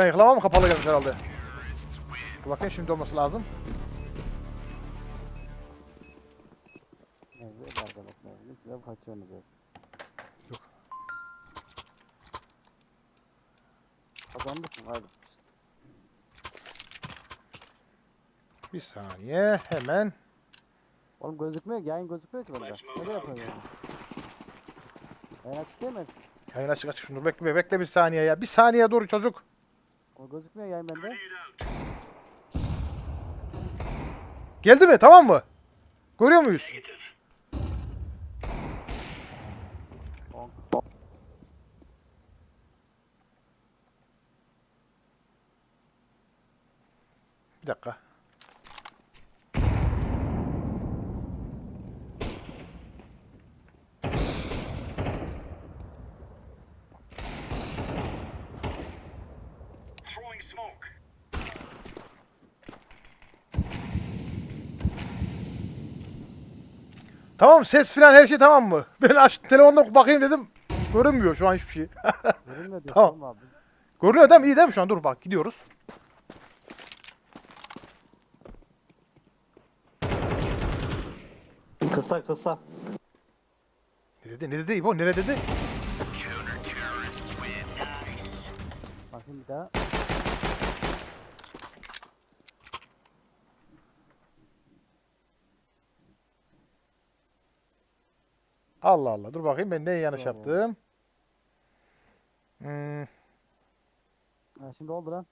Ben yakalamam kapalı gelmiş herhalde. Dur bakayım şimdi olması lazım. Evet arkadaşlar biz de kaç oynayacağız. Yok. Kazandık mı? Kaybetmişiz. Bir saniye hemen. Oğlum gözükmüyor ki yayın gözükmüyor ki bende. Ne yapıyorsun yani? Yayın açık değil mi? Yayın açık açık şunu bekle bekle bir saniye ya. Bir saniye dur çocuk. O gözükmüyor yayın bende. Geldi mi tamam mı? Görüyor muyuz? Bir dakika. Tamam ses filan her şey tamam mı? Ben aç telefondan bakayım dedim. Görünmüyor şu an hiçbir şey. Görünmüyor Tamam. oğlum abi. Görünüyor değil mi? İyi değil mi şu an? Dur bak gidiyoruz. Kısa kısa. Ne dedi? Ne dedi İbo? Nere dedi? Bakayım bir daha. Allah Allah. Dur bakayım ben ne yanlış Bravo. yaptım. Hmm, Ha, şimdi oldu lan.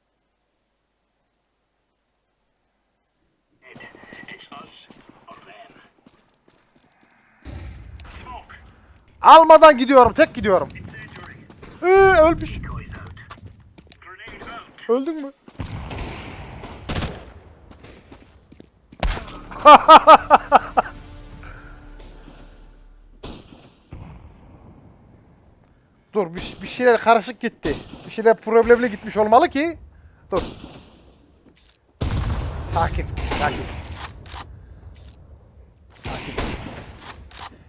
Almadan gidiyorum. Tek gidiyorum. Ee, ölmüş. Öldün mü? şeyler karışık gitti. Bir şeyler problemli gitmiş olmalı ki. Dur. Sakin. Sakin. Sakin.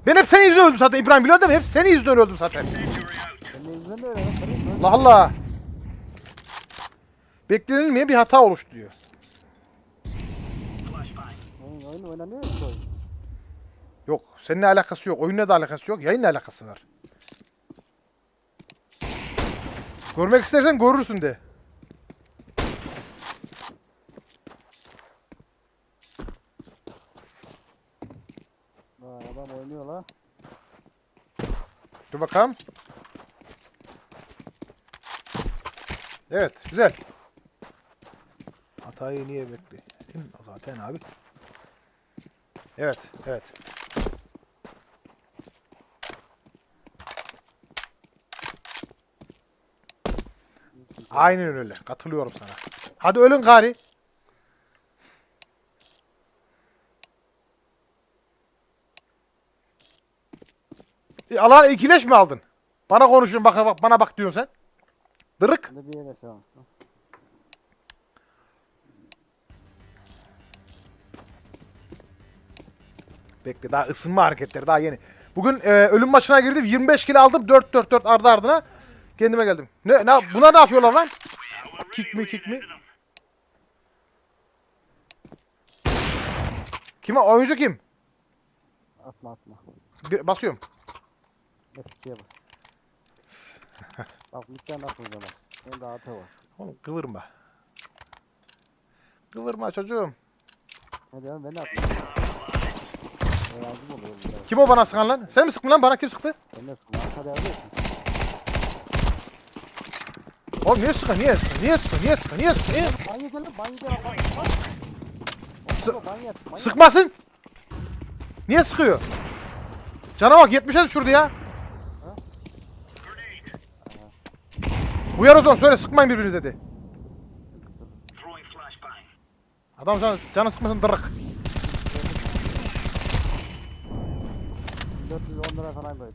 Ben hep senin yüzünden öldüm zaten İbrahim biliyor değil mi? Hep senin yüzünden öldüm zaten. Allah Allah. Beklenilmeyen bir hata oluştu diyor. Oyun, oynanıyor. Yok. Seninle alakası yok. Oyunla da alakası yok. Yayınla alakası var. Görmek istersen görürsün de. Vay adam oynuyor la. Dur bakalım. Evet. Güzel. Hatayı niye mi? Zaten abi. Evet. Evet. Aynen öyle. Katılıyorum sana. Hadi ölün gari. E, Allah ikileş mi aldın? Bana konuşun bak, bak bana bak diyorsun sen. Dırık. Bir yere çalmışsın. Bekle daha ısınma hareketleri daha yeni. Bugün e, ölüm maçına girdim 25 kilo aldım 4 4 4 ardı ardına kendime geldim. Ne, ne buna ne yapıyorlar lan? Kick mi kick mi? Kime oyuncu kim? Atma atma. Bir, basıyorum. F2'ye bas. Bak lütfen nasıl zaman. Benim daha atı var. Oğlum kıvırma. Kıvırma çocuğum. Hadi oğlum ben de atma. Kim o bana sıkan lan? Sen mi sıktın lan bana kim sıktı? ben de sıkma. Hadi yardım etsin. Oğlum niye sıkın niye sıkın niye sıkın niye sıkın niye niye? Banyo gel lan banyo gel. Bak bak. Sı- Oğlum, banyo yat, banyo. Sıkmasın. Niye sıkıyor? Cana bak 70'e düşürdü ya. Uyar o zaman söyle sıkmayın birbirinize de. Adam sana canı sıkmasın dırık. 410 lira falan böyle.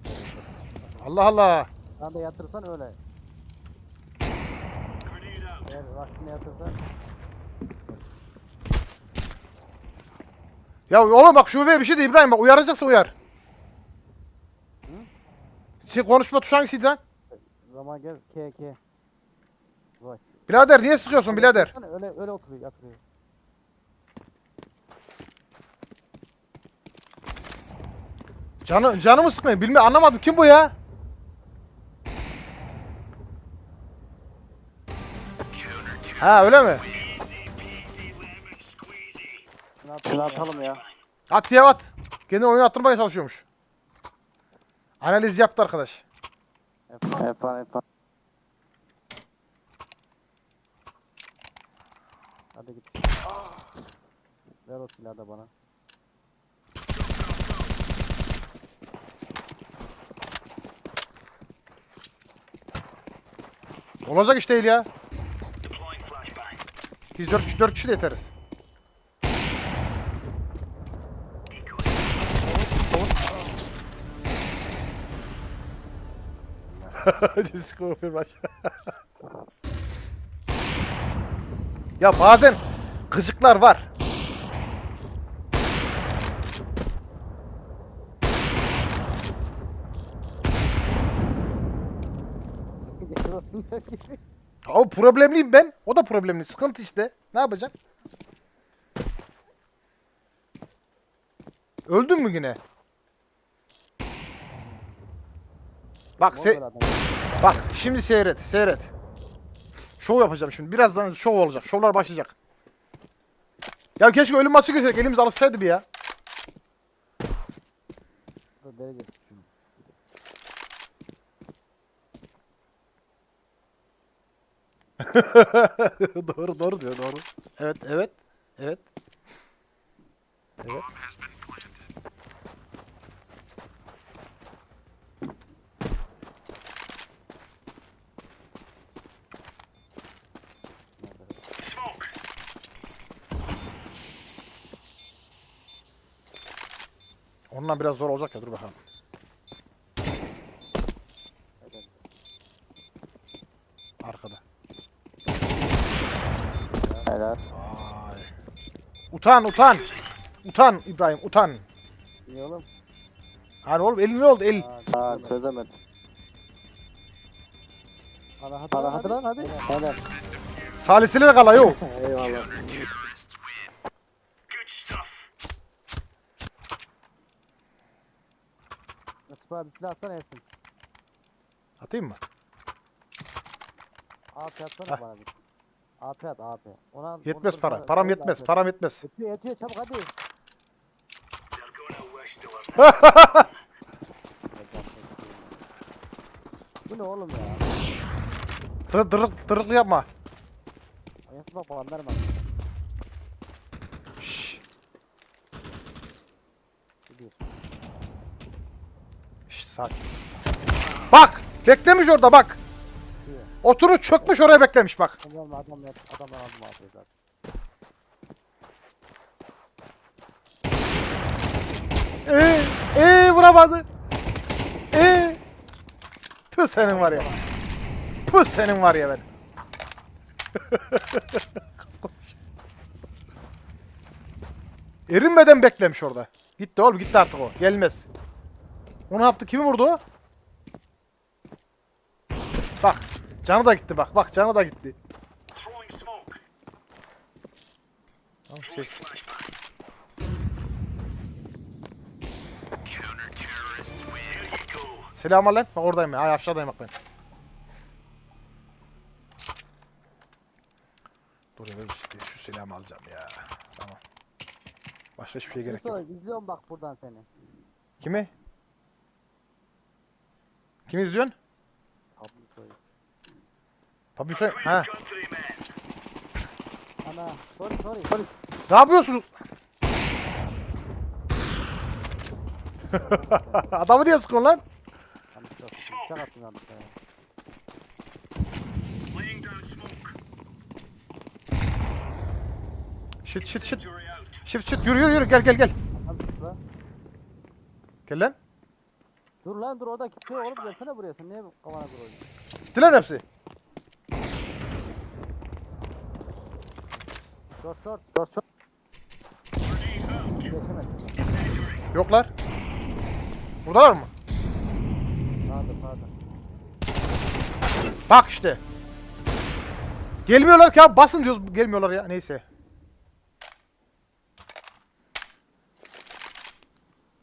Allah Allah. Sen de yatırsan öyle. Eğer yatırsan. Ya oğlum bak şu bebeğe bir şey de İbrahim bak uyaracaksa uyar. Şey konuşma tuşu hangisiydi lan? Zaman gel K K. Birader niye sıkıyorsun birader? Öyle öyle oturuyor yatırıyor. Canı, canımı sıkmayın. Bilme anlamadım. Kim bu ya? Ha öyle mi? Şunu, at- şunu atalım ya. At ya at. Kendini oyuna attırmaya çalışıyormuş. Analiz yaptı arkadaş. Efan. efan. Hadi git. Ver o silahı da bana. Olacak iş değil ya. Biz 4, 4 kişi de yeteriz. For much. ya bazen gıcıklar var. O problemliyim ben. O da problemli. Sıkıntı işte. Ne yapacaksın? Öldün mü yine? Bak se bak şimdi seyret, seyret. Şov yapacağım şimdi. Birazdan şov olacak. Şovlar başlayacak. Ya keşke ölüm maçı girsek elimiz alışsaydı bir ya. Da doğru doğru diyor doğru. Evet evet. Evet. Evet. Onunla biraz zor olacak ya dur bakalım. Hadi. Arkada. Helal. Vay. Utan utan. Utan İbrahim utan. İyi oğlum. Hani oğlum elin ne oldu el? Aa çözemedim. Hadi hadi hadi, hadi lan hadi. Helal. Saliseler kala yok. Eyvallah. Nasip abi silah atsana Ersin. Atayım mı? AP atsana bana bir. AP at AP. Ona, Yetmez onu- para. Param yetmez. AP. Param yetmez. Yetiyor yetiyor çabuk hadi. Bu ne oğlum ya? Tırık tırık tırık yapma. Ayası bak bana vermem. Şşş. Şşş sakin. Bak! Beklemiş orada bak. Oturup çökmüş oraya beklemiş bak. Adam adam adamdan aldım AP'yi zaten. Ee, ee vuramadı. Ee. Tüh senin var ya. Tüh senin var ya ben. Erinmeden beklemiş orada. Gitti oğlum gitti artık o. Gelmez. Onu yaptı. Kimi vurdu o? Bak. Canı da gitti bak. Bak canı da gitti. Tamam, ses. Selam lan. Bak oradayım ya. Ay aşağıdayım bak ben. Dur ya işte şu silahımı alacağım ya. Tamam. Başka hiçbir şey gerek yok. izliyorum bak buradan seni. Kimi? Kimi izliyorsun? Ablı soyu. Tabii sen. Ha. Ana sorry sorry. Sorry. Ne yapıyorsunuz? Adamı niye sıkıyorsun lan? Bıçak smoke. Shit shit shit. Jury out. Shit shit yürü yürü yürü gel gel gel. Gel lan. Dur lan dur orada kimse yok oğlum gelsene buraya sen niye kafana vuruyorsun? Gitti lan hepsi. Short short short short. Geçemezsin. Yoklar. Buradalar mı? Sağda sağda. Bak işte. Gelmiyorlar ki abi basın diyoruz gelmiyorlar ya neyse.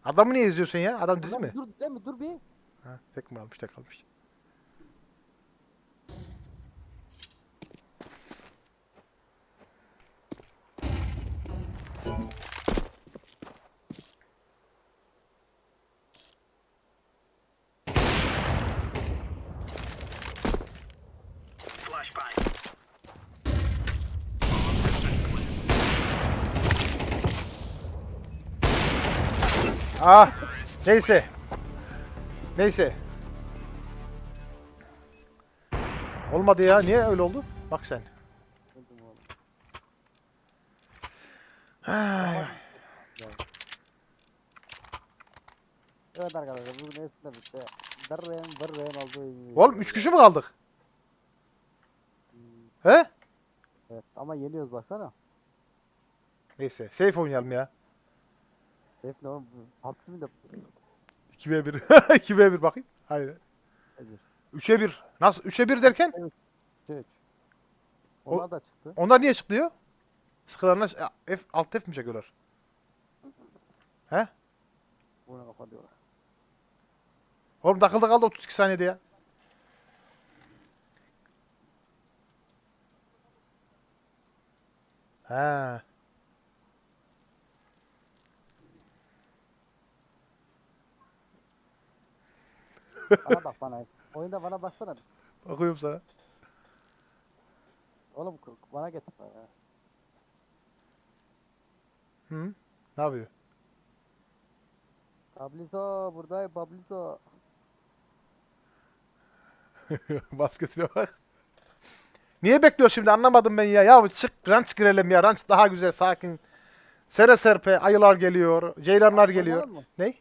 Adamı niye izliyorsun ya? Adam dizi mi? Dur değil mi? Dur bir. Ha, tek mi almış tek almış. Ah neyse. Neyse. Olmadı ya niye öyle oldu? Bak sen. Oğlum. Evet arkadaşlar bugün Esin de bitti. Darren darren oldu. Oğlum 3 kişi mi kaldık? He? Evet ama yeniyoruz baksana. Neyse safe oynayalım ya. Safe ne oğlum? PUBG mi de 2v1. 2v1 bakayım. Hayır. Hayır. 3'e 1. Nasıl? 3'e 1 derken? 3 3. O- Onlar da çıktı. Onlar niye çıkıyor? Sıkılarına F, alt F mi çekiyorlar? He? Buna kafa diyorlar. Oğlum takıldı kaldı 32 saniyede ya. He. Bana bak bana. Oyunda bana baksana. Bakıyorum sana. Oğlum bana getir bana. Hı? Ne yapıyor? Bablizo buradayım Bablizo. Maskesine bak. Niye bekliyor şimdi anlamadım ben ya. Ya çık ranch girelim ya. Ranch daha güzel sakin. Sere serpe ayılar geliyor. Ceylanlar geliyor. Ne?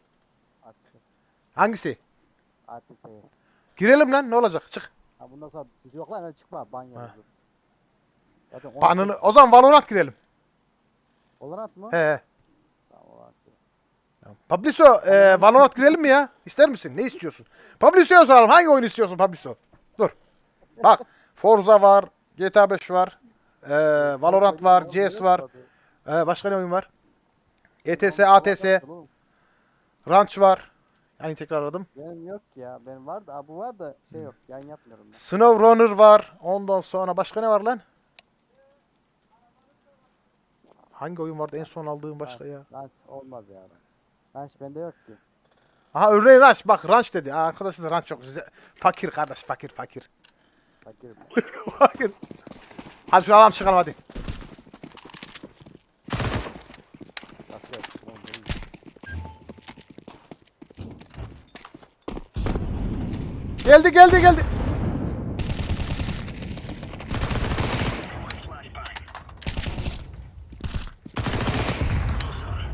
Atisi. Girelim lan ne olacak? Çık. Ha bundan sonra yok lan çıkma banyo. Ha. olur. Zaten on Banını. O zaman Valorant girelim. Valorant mı? He he. Tamam Valorant. E, Valorant girelim mi ya? İster misin? Ne istiyorsun? Pabliso'ya soralım. Hangi oyun istiyorsun Pabliso? Dur. Bak. Forza var. GTA 5 var. E, Valorant var. CS var. E, başka ne oyun var? ETS, ATS, Ranch var. Yani tekrarladım. Benim yok ya. Benim var da bu var da şey yok. Yayın yapmıyorum ben. Snow Runner var. Ondan sonra başka ne var lan? Hangi oyun vardı en son aldığım başka ya? Ranch olmaz ya Ranch. Ranch bende yok ki. Aha örneğin Ranch. Bak Ranch dedi. Aa, Arkadaşlar Ranch çok güzel. Fakir kardeş fakir fakir. Fakirim. fakir. Hadi şu adam çıkalım hadi. Nasıl yok? Oğlum benim- Geldi geldi geldi.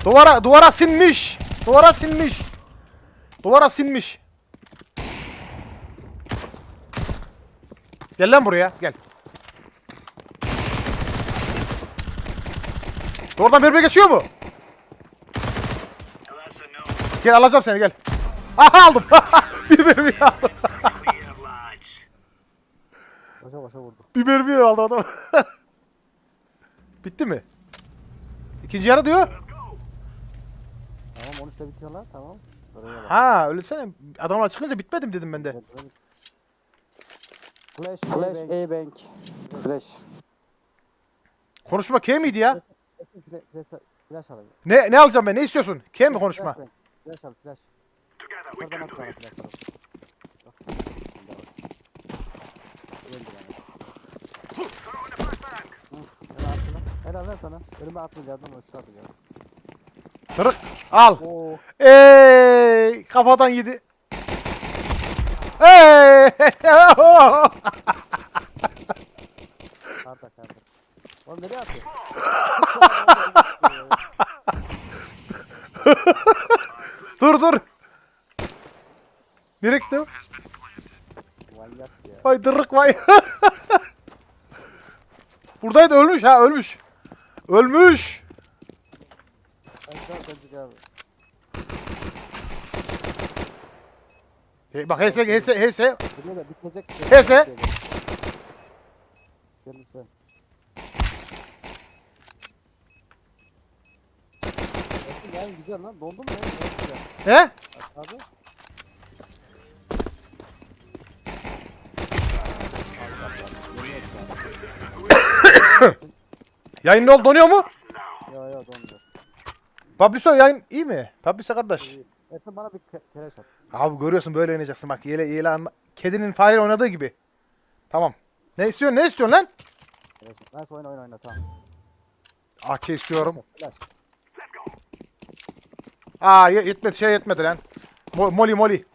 Duvara duvara sinmiş. Duvara sinmiş. Duvara sinmiş. Gel lan buraya gel. Oradan birbirine geçiyor mu? Gel alacağım seni gel. Aha aldım. bir mermi aldım. Koşa vurdu. Bir mermi aldı adam. Bitti mi? İkinci yarı diyor. Tamam 13'te bitiyor lan tamam. Ha öylesene. Adamlar çıkınca bitmedim dedim ben de. Evet, evet. Flash, Flash, A-Bank. Flash. Konuşma K miydi ya? Flash, flash, flash alayım. Ne ne alacağım ben? Ne istiyorsun? K mi konuşma? Flash, flash al, flash. Oradan at bana flash al. Bak. Şimdi al. Öldü bana. Throwing the flashbang. Helal attı lan. Helal lan sana. Önüme atmayacaktım o üstü atacağım. Tırık. Al. Oo. Ey kafadan yedi. Ey! Karda karda. Oğlum nereye atıyor? dur dur. Nereye gitti? Manyak ya. Vay dırık vay. Buradaydı ölmüş ha ölmüş. Ölmüş. An çocuk abi. Hey, bak HS HS HS. Buraya da bitecek. Neyse. Gelirse. Ersin yayın güzel lan. Dondun mu? Çok güzel. He? Abi. Yayın ne oldu? Donuyor mu? Yo yo dondu. Publiso yayın iyi mi? Publiso kardeş. Ersin bana bir ke- keleş at. Abi görüyorsun böyle oynayacaksın bak. Yele, yele anla- Kedinin fareyle oynadığı gibi. Tamam. Ne istiyorsun? Ne istiyorsun lan? Keleş at. Neyse oyna oyna oyna tamam. AK istiyorum. Flash. Aa ye- yetmedi şey yetmedi lan. Mo moli moli.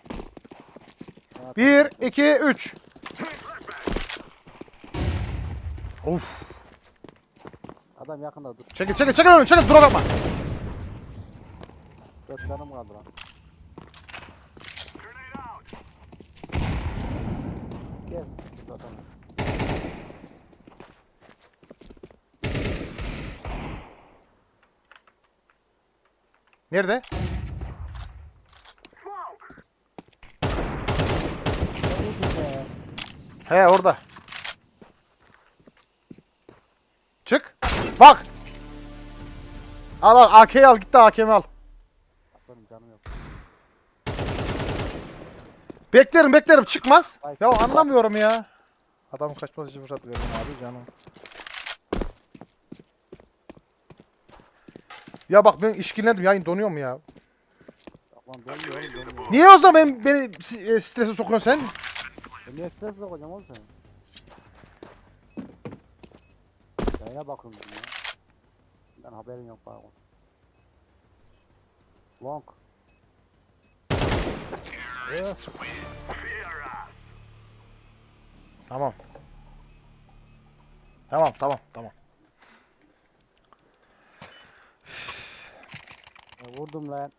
1 2 3. Of. Adam yakında dur. Çekil çekil çekil onu çekil dur bakma. Dört canım kaldı lan. Dur adam. Nerede? He orada. Çık. Bak. Al al AK'yi al git de AK'mi al. Aslanım canım yok. Beklerim beklerim çıkmaz. Ay. Ya anlamıyorum ya. Adamın kaçması için fırsat verin abi canım. Ya bak ben işkillendim yayın donuyor mu ya? Aman donmuyor oğlum donmuyor. Niye o zaman beni, beni e, strese sokuyorsun sen? Ben niye stres sokacağım oğlum seni? Bakıyorum dedim ya. Ben haberin yok bana. Long. Us. Tamam. Tamam tamam tamam. Ya vurdum lan.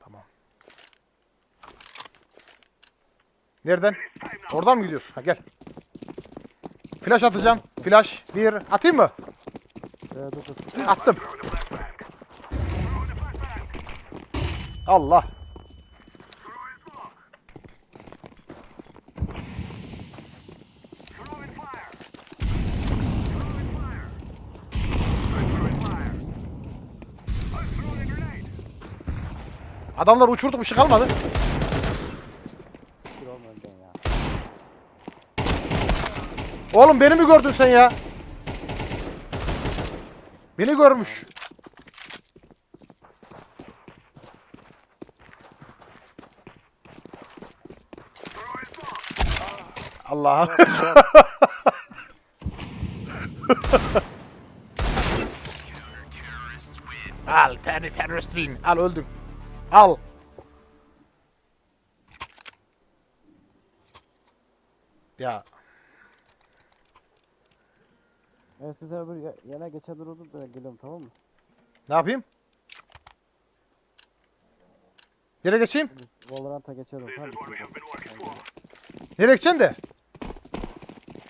Tamam. Nereden? Oradan mı gidiyorsun? Ha gel. Flash atacağım. Flash. Bir. Atayım mı? Ee, dur dur. Attım. Allah. Adamlar uçurduk bir şey kalmadı. Dur oğlum önden ya. Oğlum beni mi gördün sen ya? Beni görmüş. Allah. Al tane terörist win. Al öldüm. Al. Ya Evet size bir ya- yana geçen dururdum ben geliyorum tamam mı? ne yapayım? Nereye geçeyim? Valorant'a geçelim tamam mı? Nereye geçeceksin de?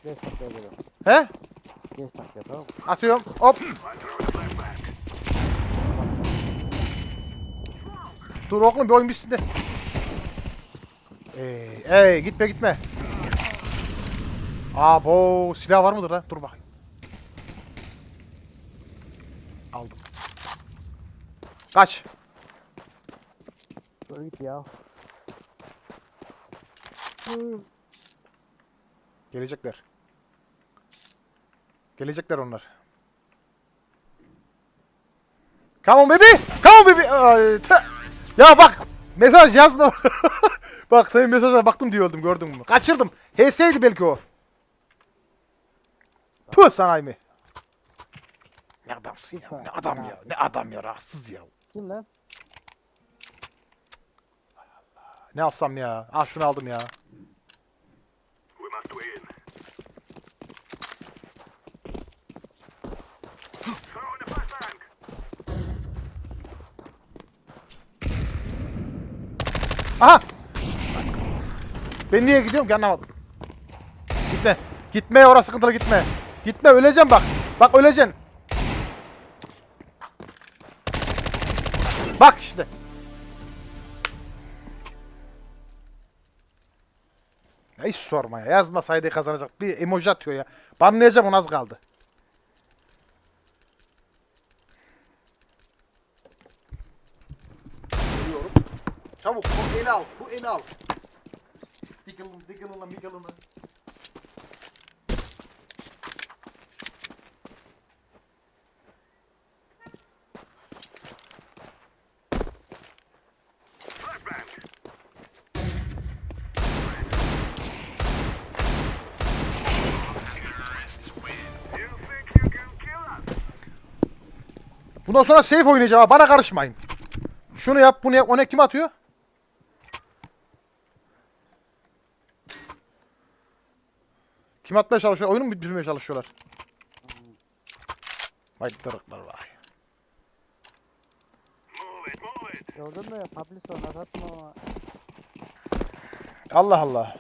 Geç taklaya geliyorum. He? Geç taklaya tamam mı? Atıyorum. Hop. Dur oğlum bir oyun bitsin de. Ey, ey gitme gitme. Abo silah var mıdır lan? Dur bakayım. Aldım. Kaç. Dur git ya. Gelecekler. Gelecekler onlar. Come on baby. Come on baby. Ay, Ya bak. Mesaj yazma. bak senin mesaja baktım diye öldüm gördün mü? Kaçırdım. HS'ydi belki o. Puh sana mı? Ne adamsın ya. Ne adam ya. Ne adam ya. Rahatsız ya. Kim lan? Ne alsam ya. Al şunu aldım ya. Aha! Ben niye gidiyorum ki anlamadım. Gitme. Gitme orası sıkıntılı gitme. Gitme öleceğim bak. Bak öleceksin. Ya hiç sorma ya. Yazmasaydı kazanacak. Bir emoji atıyor ya. Banlayacağım onu az kaldı. Geliyorum. Çabuk bu eli al. Bu eli al. Diggle'ını, diggle'ını, miggle'ını. Bundan sonra safe oynayacağım. Bana karışmayın. Şunu yap, bunu yap. O ne kim atıyor? Kim atmaya çalışıyor? Oyunu mu bitirmeye çalışıyorlar? Vay dırıklar vay. Gördün mü? Attın ama. Allah Allah.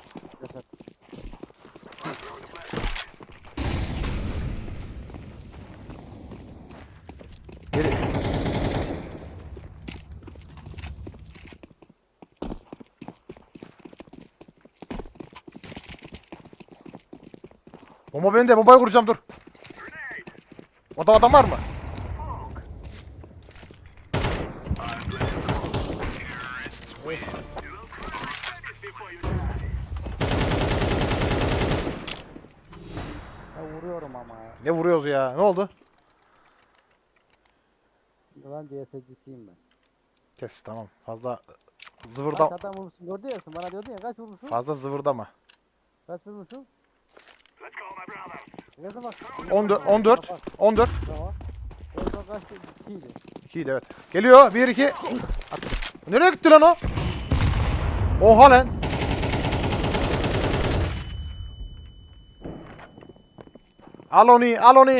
Bomba bende. Bombayı kuracağım dur. Orada adam var mı? Ya vuruyorum ama ya. Ne vuruyoruz ya? Ne oldu? Lan CS'cisiyim ben. Kes tamam. Fazla zıvırda Kaç adam vurmuşsun gördün ya sen bana diyordun ya kaç vurmuşsun? fazla zıvırdama. Kaç vurmuşsun? Let's go, my brothers. Yazın bak. 14 14 14 Tamam. En son kaçtı? 2'ydi. 2 evet. Geliyor. 1 2. Nereye gitti lan o? Oha lan. Al onu, al onu.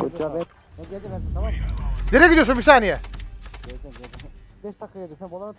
Good job et. Ne geleceğim ben tamam mı? Nereye gidiyorsun bir saniye? Geleceğim geleceğim. 5 dakika gelecek sen bolana